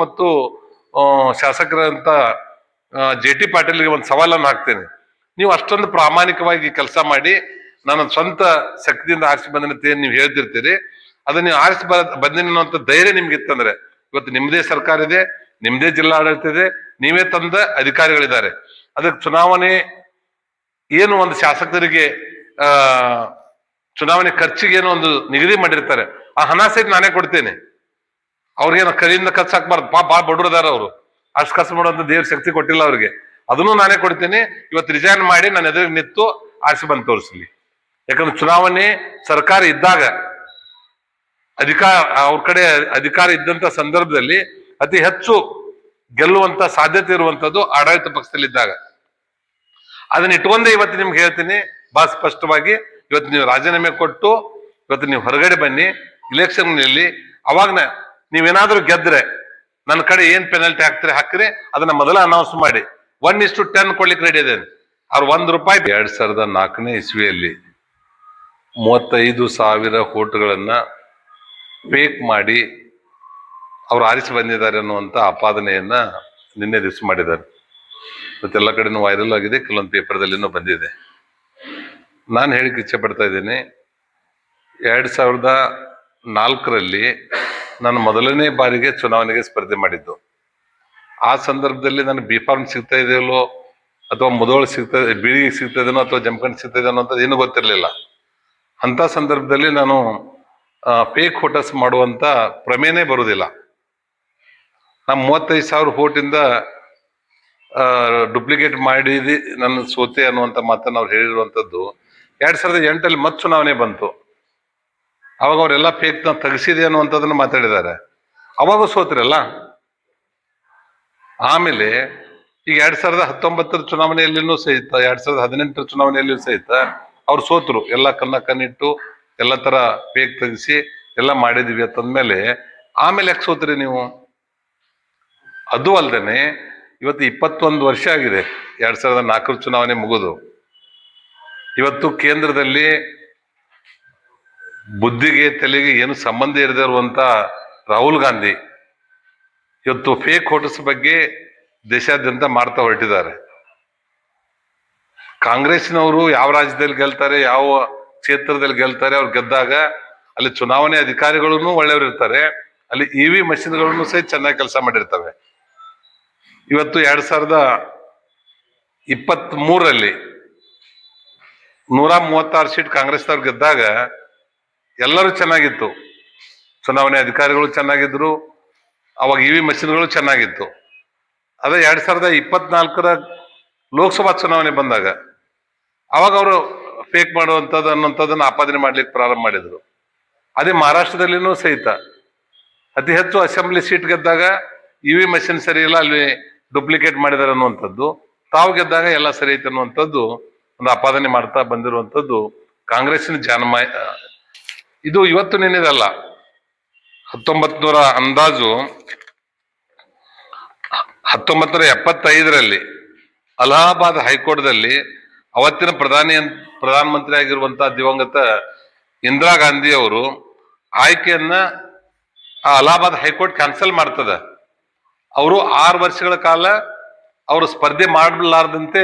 ಮತ್ತು ಶಾಸಕರಂತ J T ಪಾಟೀಲ್ಗೆ ಒಂದು ಸವಾಲನ್ನು ಹಾಕ್ತೇನೆ. ನೀವು ಅಷ್ಟೊಂದು ಪ್ರಾಮಾಣಿಕವಾಗಿ ಕೆಲಸ ಮಾಡಿ, ನನ್ನ ಸ್ವಂತ ಶಕ್ತಿಯಿಂದ ಆರಿಸಿ ಬಂದಿನಂತೆ ನೀವು ಹೇಳ್ತಿರ್ತೀರಿ. ಅದನ್ನ ನೀವು ಆರಿಸಿ ಬ, ಬಂದಿನ ಧೈರ್ಯ ನಿಮ್ಗೆ ಇತ್ತಂದ್ರೆ, ಇವತ್ತು ನಿಮ್ಮದೇ ಸರ್ಕಾರ ಇದೆ ನಿಮ್ಮದೇ ಜಿಲ್ಲಾಡಳಿತ ಇದೆ, ನೀವೇ ತಂದ ಅಧಿಕಾರಿಗಳಿದ್ದಾರೆ. ಅದಕ್ಕೆ ಚುನಾವಣೆ ಏನು ಒಂದು ಶಾಸಕರಿಗೆ, ಆ, ಚುನಾವಣೆ ಖರ್ಚಿಗೆ ಏನೋ ಒಂದು ನಿಗದಿ ಮಾಡಿರ್ತಾರೆ. ಆ ಹಣ ಸಹಿತ ನಾನೇ ಕೊಡ್ತೇನೆ. ಅವ್ರಿಗೇನು ಕೈಯಿಂದ ಖರ್ಚು ಹಾಕ್ಬಾರ್ದು. ಪಾಪ ಭಾಳ ಬಡವ್ರದಾರ ಅವರು. ಅಷ್ಟು ಖರ್ಚು ಮಾಡುವಂತ ದೇವ್ರ ಶಕ್ತಿ ಕೊಟ್ಟಿಲ್ಲ ಅವ್ರಿಗೆ. ಅದನ್ನು ನಾನೇ ಕೊಡ್ತೀನಿ. ಇವತ್ತು ರಿಸೈನ್ ಮಾಡಿ ನಾನು ಎದುರಿಗೆ ನಿಂತು ಆಸೆ ಬಂದು ತೋರಿಸ್ಲಿ. ಯಾಕಂದ್ರೆ ಚುನಾವಣೆ ಸರ್ಕಾರ ಇದ್ದಾಗ ಅಧಿಕಾರ, ಅವ್ರ ಕಡೆ ಅಧಿಕಾರ ಇದ್ದಂತ ಸಂದರ್ಭದಲ್ಲಿ ಅತಿ ಹೆಚ್ಚು ಗೆಲ್ಲುವಂತ ಸಾಧ್ಯತೆ ಇರುವಂತದ್ದು ಆಡಳಿತ ಪಕ್ಷದಲ್ಲಿದ್ದಾಗ ಅದನ್ನ ಇಟ್ಕೊಂಡೇ ಇವತ್ತು ನಿಮ್ಗೆ ಹೇಳ್ತೀನಿ. ಬಹಳ ಸ್ಪಷ್ಟವಾಗಿ. ಇವತ್ತು ನೀವು ರಾಜೀನಾಮೆ ಕೊಟ್ಟು, ಇವತ್ತು ನೀವು ಹೊರಗಡೆ ಬನ್ನಿ. ಇಲೆಕ್ಷನ್ನಲ್ಲಿ ಅವಾಗ ನೀವೇನಾದ್ರೂ ಗೆದ್ರೆ ನನ್ನ ಕಡೆ ಏನ್ ಪೆನಲ್ಟಿ ಹಾಕ್ತೀರಿ ಹಾಕ್ರಿ, ಅದನ್ನ ಮೊದಲ ಅನೌನ್ಸ್ ಮಾಡಿ. ಒನ್ ಇಷ್ಟು ಟೆನ್ ಕೊಡ್ಲಿಕ್ಕೆ ರೆಡಿ ಇದೇನೆ. ಅವ್ರು ಒಂದ್ ರೂಪಾಯಿ ಎರಡ್ ಸಾವಿರದ ನಾಲ್ಕನೇ ಇಸ್ವಿಯಲ್ಲಿ ಮೂವತ್ತೈದು ಸಾವಿರ ಓಟುಗಳನ್ನ ಪೇಕ್ ಮಾಡಿ ಅವ್ರು ಆರಿಸಿ ಬಂದಿದ್ದಾರೆ ಅನ್ನುವಂಥ ಆಪಾದನೆಯನ್ನ ನಿನ್ನೆ ದಿವಸ ಮಾಡಿದ್ದಾರೆ. ಮತ್ತೆಲ್ಲ ಕಡೆನೂ ವೈರಲ್ ಆಗಿದೆ, ಕೆಲವೊಂದು ಪೇಪರ್ದಲ್ಲಿನೂ ಬಂದಿದೆ. ನಾನು ಹೇಳಿಕ್ಕೆ ಇಚ್ಛೆ ಪಡ್ತಾ ಇದ್ದೀನಿ, ಎರಡು ಸಾವಿರದ ನಾಲ್ಕರಲ್ಲಿ ನಾನು ಮೊದಲನೇ ಬಾರಿಗೆ ಚುನಾವಣೆಗೆ ಸ್ಪರ್ಧೆ ಮಾಡಿದ್ದು. ಆ ಸಂದರ್ಭದಲ್ಲಿ ನಾನು ಬಿ ಫಾರ್ಮ್ ಸಿಗ್ತಾ ಇದೆಯಲ್ಲೋ ಅಥವಾ ಮುದೋಳು ಸಿಗ್ತಾ ಬೀಳಿಗೆ ಸಿಗ್ತಾ ಇದೇನೋ, ಅಥವಾ ಜಮಖಂಡ್ ಸಿಗ್ತಾ ಇದೇನೋ ಅಂತ ಏನೂ ಗೊತ್ತಿರಲಿಲ್ಲ. ಅಂಥ ಸಂದರ್ಭದಲ್ಲಿ ನಾನು ಫೇಕ್ ಫೋಟೋಸ್ ಮಾಡುವಂತ ಪ್ರಮೇಯನೇ ಬರುವುದಿಲ್ಲ. ನಾನು ಮೂವತ್ತೈದು ಸಾವಿರ ಫೋಟಿಂದ ಡುಪ್ಲಿಕೇಟ್ ಮಾಡಿದಿ ನನ್ನ ಸೋತೆ ಅನ್ನುವಂಥ ಮಾತನ್ನು ಅವ್ರು ಹೇಳಿರುವಂಥದ್ದು. ಎರಡು ಸಾವಿರದ ಎಂಟಲ್ಲಿ ಮತ್ತೆ ಚುನಾವಣೆ ಬಂತು. ಅವಾಗ ಅವರೆಲ್ಲ ಫೇಕ್ನ ತೆಗೆಸಿದೆ ಅನ್ನುವಂಥದ್ದನ್ನು ಮಾತಾಡಿದ್ದಾರೆ. ಅವಾಗ ಸೋತ್ರಲ್ಲ? ಆಮೇಲೆ ಈಗ ಎರಡ್ ಸಾವಿರದ ಹತ್ತೊಂಬತ್ತರ ಚುನಾವಣೆಯಲ್ಲಿನೂ ಸಹಿತ, ಎರಡ್ ಸಾವಿರದ ಹದಿನೆಂಟರ ಚುನಾವಣೆಯಲ್ಲಿಯೂ ಸಹಿತ ಅವ್ರು ಸೋತರು. ಎಲ್ಲ ಕನ್ನ ಕಣ್ಣಿಟ್ಟು, ಎಲ್ಲ ತರ ಫೇಕ್ ತೆಗೆಸಿ, ಎಲ್ಲ ಮಾಡಿದೀವಿ ಅಂತಂದ್ಮೇಲೆ ಆಮೇಲೆ ಯಾಕೆ ಸೋತ್ರಿ ನೀವು? ಅದು ಅಲ್ದೇನೆ ಇವತ್ತು ಇಪ್ಪತ್ತೊಂದು ವರ್ಷ ಆಗಿದೆ, ಎರಡ್ ಸಾವಿರದ ನಾಲ್ಕರ ಚುನಾವಣೆ ಮುಗಿದು. ಇವತ್ತು ಕೇಂದ್ರದಲ್ಲಿ ಬುದ್ಧಿಗೆ ತಲೆಗೆ ಏನು ಸಂಬಂಧ ಇರದೇ ಇರುವಂತ ರಾಹುಲ್ ಗಾಂಧಿ ಇವತ್ತು ಫೇಕ್ ಫೋಟೋಸ್ ಬಗ್ಗೆ ದೇಶಾದ್ಯಂತ ಮಾಡ್ತಾ ಹೊರಟಿದ್ದಾರೆ. ಕಾಂಗ್ರೆಸ್ನವರು ಯಾವ ರಾಜ್ಯದಲ್ಲಿ ಗೆಲ್ತಾರೆ, ಯಾವ ಕ್ಷೇತ್ರದಲ್ಲಿ ಗೆಲ್ತಾರೆ ಅವ್ರು ಗೆದ್ದಾಗ ಅಲ್ಲಿ ಚುನಾವಣೆ ಅಧಿಕಾರಿಗಳು ಒಳ್ಳೆಯವರು ಇರ್ತಾರೆ, ಅಲ್ಲಿ ಇ ವಿ ಮಷಿನ್ಗಳನ್ನು ಸಹಿತ ಚೆನ್ನಾಗಿ ಕೆಲಸ ಮಾಡಿರ್ತವೆ. ಇವತ್ತು ಎರಡ್ ಸಾವಿರದ ಇಪ್ಪತ್ತ್ ಮೂರರಲ್ಲಿ ನೂರ ಮೂವತ್ತಾರು ಸೀಟ್ ಕಾಂಗ್ರೆಸ್ನವ್ರು ಗೆದ್ದಾಗ ಎಲ್ಲರೂ ಚೆನ್ನಾಗಿತ್ತು. ಚುನಾವಣೆ ಅಧಿಕಾರಿಗಳು ಚೆನ್ನಾಗಿದ್ರು. ಅವಾಗ ಇ ವಿ ಮಷಿನ್ಗಳು ಚೆನ್ನಾಗಿತ್ತು. ಅದೇ ಎರಡ್ ಸಾವಿರದ ಇಪ್ಪತ್ನಾಲ್ಕರ ಲೋಕಸಭಾ ಚುನಾವಣೆ ಬಂದಾಗ, ಅವಾಗ ಅವರು ಫೇಕ್ ಮಾಡುವಂಥದ್ದು ಅನ್ನೋಂಥದ್ದನ್ನು ಆಪಾದನೆ ಮಾಡ್ಲಿಕ್ಕೆ ಪ್ರಾರಂಭ ಮಾಡಿದ್ರು. ಅದೇ ಮಹಾರಾಷ್ಟ್ರದಲ್ಲಿನೂ ಸಹಿತ. ಅತಿ ಹೆಚ್ಚು ಅಸೆಂಬ್ಲಿ ಸೀಟ್ ಗೆದ್ದಾಗ ಇ ವಿ ಮಷಿನ್ ಸರಿ ಇಲ್ಲ, ಅಲ್ಲಿ ಡುಪ್ಲಿಕೇಟ್ ಮಾಡಿದಾರೆ ಅನ್ನುವಂಥದ್ದು. ತಾವು ಗೆದ್ದಾಗ ಎಲ್ಲ ಸರಿ ಐತೆ ಅನ್ನುವಂಥದ್ದು ಒಂದು ಆಪಾದನೆ ಮಾಡ್ತಾ ಬಂದಿರುವಂಥದ್ದು ಕಾಂಗ್ರೆಸ್ಸಿನ ಜಾನಮಾಯ ಇದು ಇವತ್ತು ನೆನೆದಲ್ಲ. ಹತ್ತೊಂಬತ್ ನೂರ ಅಂದಾಜು ಹತ್ತೊಂಬತ್ ನೂರ ಎಪ್ಪತ್ತೈದರಲ್ಲಿ ಅಲಹಾಬಾದ್ ಹೈಕೋರ್ಟ್ದಲ್ಲಿ ಅವತ್ತಿನ ಪ್ರಧಾನಿ ಪ್ರಧಾನಮಂತ್ರಿ ಆಗಿರುವಂತಹ ದಿವಂಗತ ಇಂದಿರಾ ಗಾಂಧಿ ಅವರು ಆಯ್ಕೆಯನ್ನ ಅಲಹಾಬಾದ್ ಹೈಕೋರ್ಟ್ ಕ್ಯಾನ್ಸಲ್ ಮಾಡ್ತದ. ಅವರು ಆರು ವರ್ಷಗಳ ಕಾಲ ಅವರು ಸ್ಪರ್ಧೆ ಮಾಡಲಾರ್ದಂತೆ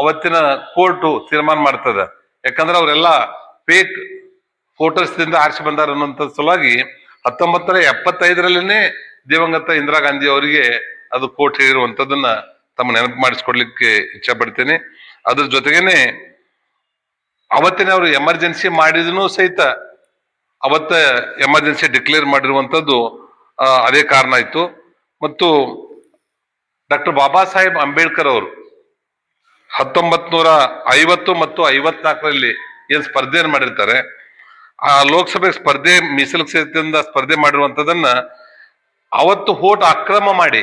ಅವತ್ತಿನ ಕೋರ್ಟು ತೀರ್ಮಾನ ಮಾಡ್ತದ. ಯಾಕಂದ್ರೆ ಅವರೆಲ್ಲ ಫೇಕ್ ಫೋಟೋಸ್ದಿಂದ ಆರಿಸಿ ಬಂದಾರ ಅನ್ನೋಂಥ ಸಲುವಾಗಿ ಹತ್ತೊಂಬತ್ತರ ಎಪ್ಪತ್ತೈದರಲ್ಲಿನೇ ದಿವಂಗತ ಇಂದಿರಾ ಗಾಂಧಿ ಅವರಿಗೆ ಅದು ಕೋಟ್ ಹೇಳಿರುವಂಥದ್ದನ್ನ ತಮ್ಮ ನೆನಪು ಮಾಡಿಸ್ಕೊಡ್ಲಿಕ್ಕೆ ಇಚ್ಛೆ ಪಡ್ತೇನೆ. ಅದ್ರ ಜೊತೆಗೇನೆ ಅವತ್ತಿನ ಅವರು ಎಮರ್ಜೆನ್ಸಿ ಮಾಡಿದನು ಸಹಿತ ಅವತ್ತ ಎಮರ್ಜೆನ್ಸಿ ಡಿಕ್ಲೇರ್ ಮಾಡಿರುವಂಥದ್ದು ಅದೇ ಕಾರಣ ಆಯ್ತು. ಮತ್ತು ಡಾಕ್ಟರ್ ಬಾಬಾ ಸಾಹೇಬ್ ಅಂಬೇಡ್ಕರ್ ಅವರು ಹತ್ತೊಂಬತ್ ನೂರ ಐವತ್ತು ಮತ್ತು ಐವತ್ನಾಲ್ಕರಲ್ಲಿ ಏನ್ ಸ್ಪರ್ಧೆಯನ್ನು ಮಾಡಿರ್ತಾರೆ ಆ ಲೋಕಸಭೆ ಸ್ಪರ್ಧೆ ಮೀಸಲು ಕ್ಷೇತ್ರದಿಂದ ಸ್ಪರ್ಧೆ ಮಾಡಿರುವಂತದನ್ನ ಅವತ್ತು ಹೋಟ್ ಅಕ್ರಮ ಮಾಡಿ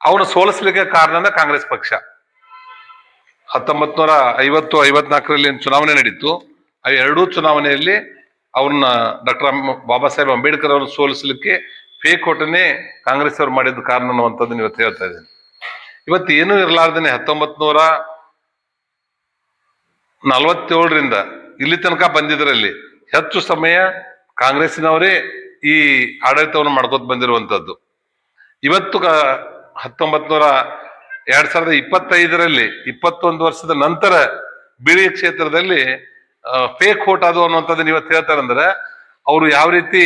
ಅವನು ಸೋಲಿಸ್ಲಿಕ್ಕೆ ಕಾರಣನ ಕಾಂಗ್ರೆಸ್ ಪಕ್ಷ. ಹತ್ತೊಂಬತ್ ನೂರ ಐವತ್ತು, ಐವತ್ನಾಲ್ಕರಲ್ಲಿ ಚುನಾವಣೆ ನಡೀತು. ಆ ಎರಡೂ ಚುನಾವಣೆಯಲ್ಲಿ ಅವ್ರನ್ನ ಡಾಕ್ಟರ್ ಬಾಬಾ ಸಾಹೇಬ್ ಅಂಬೇಡ್ಕರ್ ಅವ್ರನ್ನ ಸೋಲಿಸಲಿಕ್ಕೆ ಫೇಕ್ ಓಟನೆ ಕಾಂಗ್ರೆಸ್ ಅವ್ರು ಮಾಡಿದ ಕಾರಣ ಅನ್ನುವಂಥದ್ದನ್ನು ಇವತ್ತು ಹೇಳ್ತಾ ಇದ್ದೀನಿ. ಇವತ್ತು ಏನೂ ಇರಲಾರ್ದೇನೆ ಹತ್ತೊಂಬತ್ ನೂರ ನಲವತ್ತೇಳರಿಂದ, ಇಲ್ಲಿ ತನಕ ಬಂದಿದ್ರಲ್ಲಿ ಹೆಚ್ಚು ಸಮಯ ಕಾಂಗ್ರೆಸ್ಸಿನವರೇ ಈ ಆಡಳಿತವನ್ನು ಮಾಡ್ಕೊತ ಬಂದಿರುವಂತದ್ದು. ಇವತ್ತು ಹತ್ತೊಂಬತ್ ನೂರ ಎರಡ್ ಸಾವಿರದ ಇಪ್ಪತ್ತೈದರಲ್ಲಿ, ಇಪ್ಪತ್ತೊಂದು ವರ್ಷದ ನಂತರ ಬಿಳಿ ಕ್ಷೇತ್ರದಲ್ಲಿ ಫೇಕ್ ಓಟ್ ಅದು ಅನ್ನುವಂಥದ್ದನ್ನ ಇವತ್ತು ಹೇಳ್ತಾರಂದ್ರೆ, ಅವರು ಯಾವ ರೀತಿ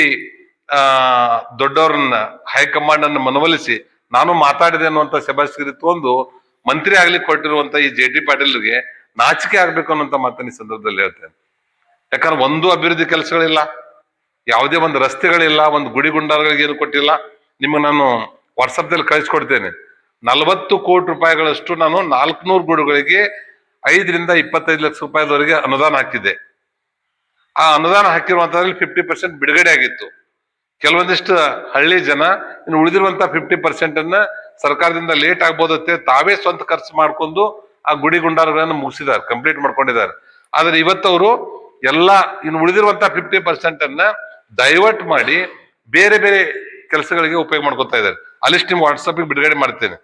ದೊಡ್ಡವ್ರನ್ನ ಹೈಕಮಾಂಡ್ ಅನ್ನು ಮನವೊಲಿಸಿ, ನಾನು ಮಾತಾಡಿದೆ ಅನ್ನುವಂಥ ಶಬಾಷ್ಗಿರಿ ತಗೊಂಡು ಮಂತ್ರಿ ಆಗ್ಲಿಕ್ಕೆ ಕೊಟ್ಟಿರುವಂತ ಈ ಜೆ ಟಿ ಪಾಟೀಲ್ಗೆ ನಾಚಿಕೆ ಆಗ್ಬೇಕು ಅನ್ನುವಂಥ ಮಾತನ್ನ ಈ ಸಂದರ್ಭದಲ್ಲಿ ಹೇಳ್ತೇನೆ. ಯಾಕಂದ್ರೆ ಒಂದು ಅಭಿವೃದ್ಧಿ ಕೆಲಸಗಳಿಲ್ಲ, ಯಾವುದೇ ಒಂದು ರಸ್ತೆಗಳಿಲ್ಲ, ಒಂದು ಗುಡಿ ಗುಂಡಾರಗಳಿಗೆ ಏನು ಕೊಟ್ಟಿಲ್ಲ. ನಿಮಗೆ ನಾನು ವಾಟ್ಸಪ್ದಲ್ಲಿ ಕಳಿಸ್ಕೊಡ್ತೇನೆ. ನಲವತ್ತು ಕೋಟಿ ರೂಪಾಯಿಗಳಷ್ಟು ನಾನು ನಾಲ್ಕುನೂರು ಗುಡಿಗಳಿಗೆ ಐದರಿಂದ ಇಪ್ಪತ್ತೈದು ಲಕ್ಷ ರೂಪಾಯಿದವರೆಗೆ ಅನುದಾನ ಹಾಕಿದ್ದೆ. ಆ ಅನುದಾನ ಹಾಕಿರುವಂತದ್ರಲ್ಲಿ ಫಿಫ್ಟಿ ಪರ್ಸೆಂಟ್ ಬಿಡುಗಡೆ ಆಗಿತ್ತು. ಕೆಲವೊಂದಿಷ್ಟು ಹಳ್ಳಿ ಜನ ಇನ್ನು ಉಳಿದಿರುವಂತ ಫಿಫ್ಟಿ ಪರ್ಸೆಂಟ್ ಅನ್ನ ಸರ್ಕಾರದಿಂದ ಲೇಟ್ ಆಗ್ಬೋದತ್ತೆ ತಾವೇ ಸ್ವಂತ ಖರ್ಚು ಮಾಡ್ಕೊಂಡು ಆ ಗುಡಿ ಗುಂಡಾರಗಳನ್ನು ಮುಗಿಸಿದ್ದಾರೆ ಕಂಪ್ಲೀಟ್ ಮಾಡ್ಕೊಂಡಿದ್ದಾರೆ. ಆದ್ರೆ ಇವತ್ತವರು ಎಲ್ಲ ಇನ್ನು ಉಳಿದಿರುವಂತ ಫಿಫ್ಟಿ ಪರ್ಸೆಂಟ್ ಅನ್ನ ಡೈವರ್ಟ್ ಮಾಡಿ ಬೇರೆ ಬೇರೆ ಕೆಲಸಗಳಿಗೆ ಉಪಯೋಗ ಮಾಡ್ಕೊತಾ ಇದ್ದಾರೆ. ಅಲ್ಲಿಷ್ಟು ನಿಮ್ ವಾಟ್ಸಪ್ ಬಿಡುಗಡೆ ಮಾಡ್ತೇನೆ.